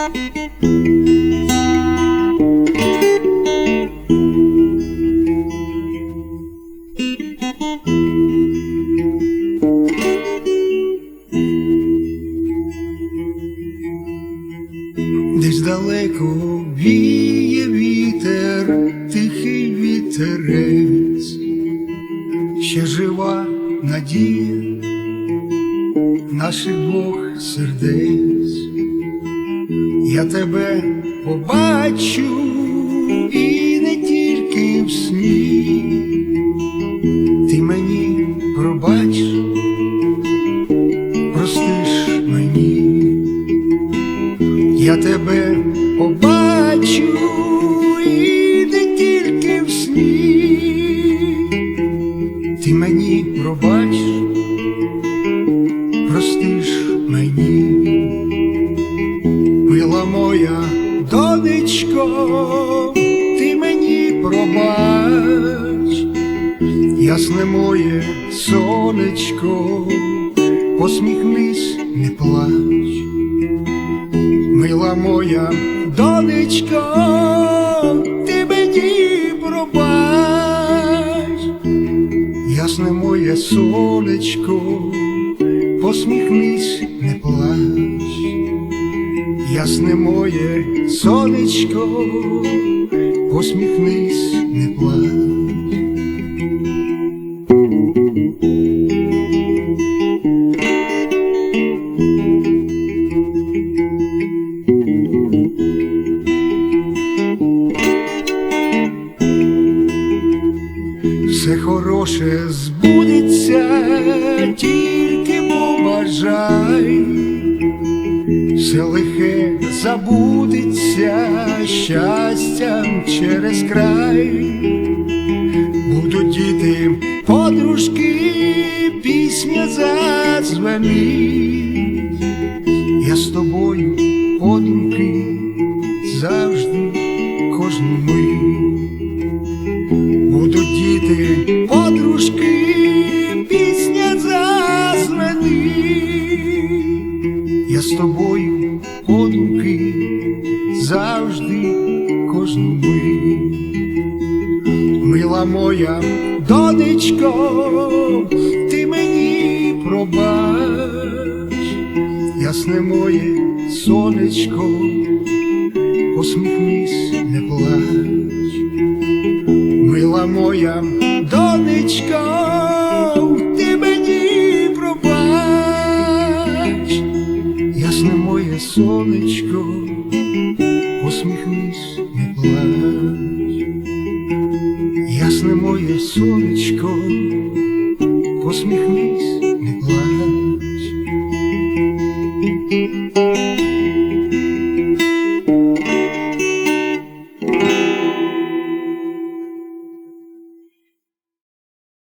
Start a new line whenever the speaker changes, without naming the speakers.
Десь далеко віє вітер, тихий вітерець, ще жива надія наших двох сердець. Я тебе побачу і не тільки в сні, ти мені пробач, простиш мені. Я тебе побачу і не тільки в сні, моя донечко, ти мені пробач, ясне моє сонечко, посміхнись, не плач. Мила моя донечко, ти мені пробач, ясне моє сонечко, посміхнись, не плач, ясне моє сонечко, посміхнись, не плач. Все хороше збудеться, тільки побажай, все лихе забудеться щастям через край, будуть діти, подружки, пісня зазвенить, з тобою подумки завжди кожну мить. Мила моя донечко, ти мені пробач, ясне моє сонечко, посміхнись, не плач. Мила моя донечко, ясне моє сонечко, усміхнись і плач, ясне моє сонечко, посміхнись, і плач.